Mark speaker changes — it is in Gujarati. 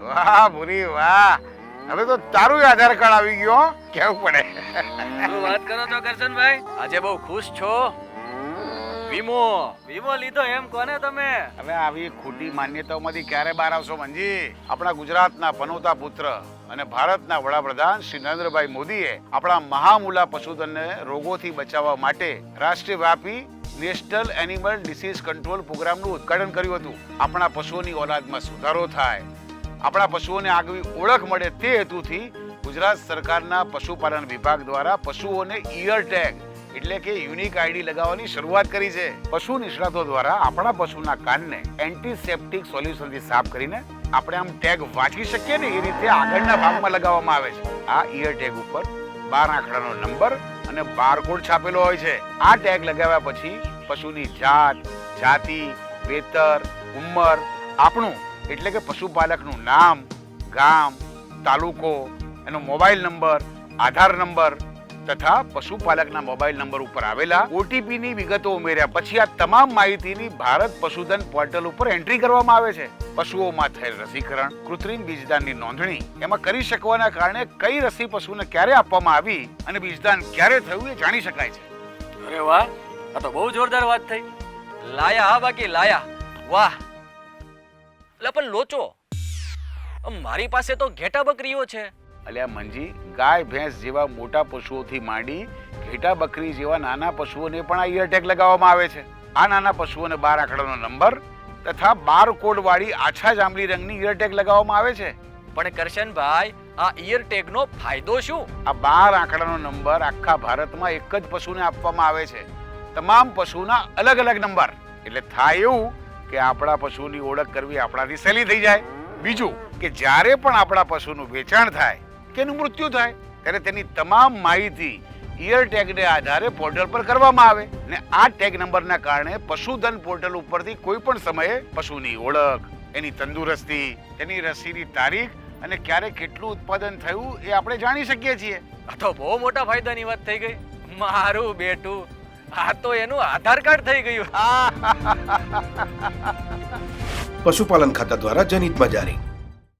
Speaker 1: વાહ ભૂરી વાહ. હવે તો તારું આધાર કાર્ડ આવી ગયો કેવું પડે.
Speaker 2: શું વાત કરો તો કરશનભાઈ? આજે બહુ ખુશ છો? વીમો. વીમો લીધો એમ કોને તમે?
Speaker 1: હવે આવી ખોટી માન્યતાઓમાંથી ક્યારે બહાર આવશો મંજી? આપણા ગુજરાતના પનોતા પુત્ર અને ભારતના વડાપ્રધાન શ્રી નરેન્દ્રભાઈ મોદીએ આપણા મહામૂલા પશુધનને રોગોથી બચાવવા માટે રાષ્ટ્રવ્યાપી નેશનલ એનિમલ ડિસીઝ કંટ્રોલ પ્રોગ્રામનું ઉદ્ઘાટન કર્યું હતું. આપણા પશુઓની ઓલાદમાં સુધારો થાય. આપણા પશુઓને આગવી ઓળખ મળે તે હેતુથી ગુજરાત સરકારના પશુપાલન વિભાગ દ્વારા પશુઓને ઇયર ટેગ એટલે કે યુનિક આઈડી લગાવવાની શરૂઆત કરી છે. પશુ નિષ્ણાતો દ્વારા આપણા પશુના કાનને એન્ટીસેપ્ટિક સોલ્યુશનથી સાફ કરીને આપણે આમ ટેગ વાંચી શકીએ ને એ રીતે આગળના ભાગમાં લગાવવામાં આવે છે. આ ઇયર ટેગ ઉપર બાર આંકડાનો નંબર અને બારકોડ છાપેલો હોય છે. આ ટેગ લગાવ્યા પછી પશુની જાત, જાતિ, વેતર, ઉંમર, આપણું એટલે કે પશુપાલકનું નામ, ગામ, તાલુકો, એનો મોબાઈલ નંબર, આધાર નંબર તથા પશુપાલકના મોબાઈલ નંબર ઉપર આવેલા ઓટીપીની વિગતો ઉમેર્યા પછી આ તમામ માહિતીની ભારત પશુધન પોર્ટલ ઉપર એન્ટ્રી કરવામાં આવે છે. પશુઓમાં થયેલ રસીકરણ, કૃત્રિમ બીજદાનની નોંધણી, એમાં કરી શકવાના કારણે કઈ રસી પશુને ક્યારે આપવામાં આવી અને બીજદાન ક્યારે થયું એ જાણી શકાય છે.
Speaker 2: અરે વાહ, આ તો બહુ જોરદાર વાત થઈ. લાયા હા બાકી, લાયા. વાહ. એટલે પણ લોચો. મારી પાસે તો ઘેટા બકરીઓ છે.
Speaker 1: અલ્યા મંજી ગાય ભેંસ જેવા મોટા પશુઓથી માંડી ઘેટા બકરી જેવા નાના પશુઓને પણ આ ઇયર ટેગ લગાવવામાં આવે છે. આ નાના પશુઓને બાર આંકડાનો નંબર તથા બાર કોડ વાળી આછા જાંબલી રંગની ઇયર ટેગ લગાવવામાં આવે છે.
Speaker 2: પણ કરશનભાઈ આ ઇયર ટેગ નો ફાયદો શું?
Speaker 1: આ બાર આંકડાનો નંબર આખા ભારતમાં એક જ પશુને આપવામાં આવે છે. તમામ પશુના અલગ અલગ નંબર. એટલે થાય એવું કે આપણા પશુની ઓળખ કરવી આપણાથી સહેલી થઈ જાય. બીજું કે જ્યારે પણ આપણા પશુનું વેચાણ થાય કે એનું મૃત્યુ થાય, ત્યારે તેની તમામ માહિતી ઇયર ટેગને આધારે પોર્ટલ પર કરવામાં આવે. ને આ ટેગ નંબરના કારણે પશુધન પોર્ટલ ઉપરથી કોઈ પણ સમયે પશુની ઓળખ, એની તંદુરસ્તી તેની રસીની તારીખ અને ક્યારે કેટલું ઉત્પાદન થયું એ આપણે જાણી શકીએ છીએ.
Speaker 2: આ તો બહુ મોટા ફાયદાની વાત થઈ ગઈ. મારું બેટું આ તો એનું આધાર કાર્ડ થઈ ગયું.
Speaker 3: પશુપાલન ખાતા દ્વારા જનહિતમાં જારી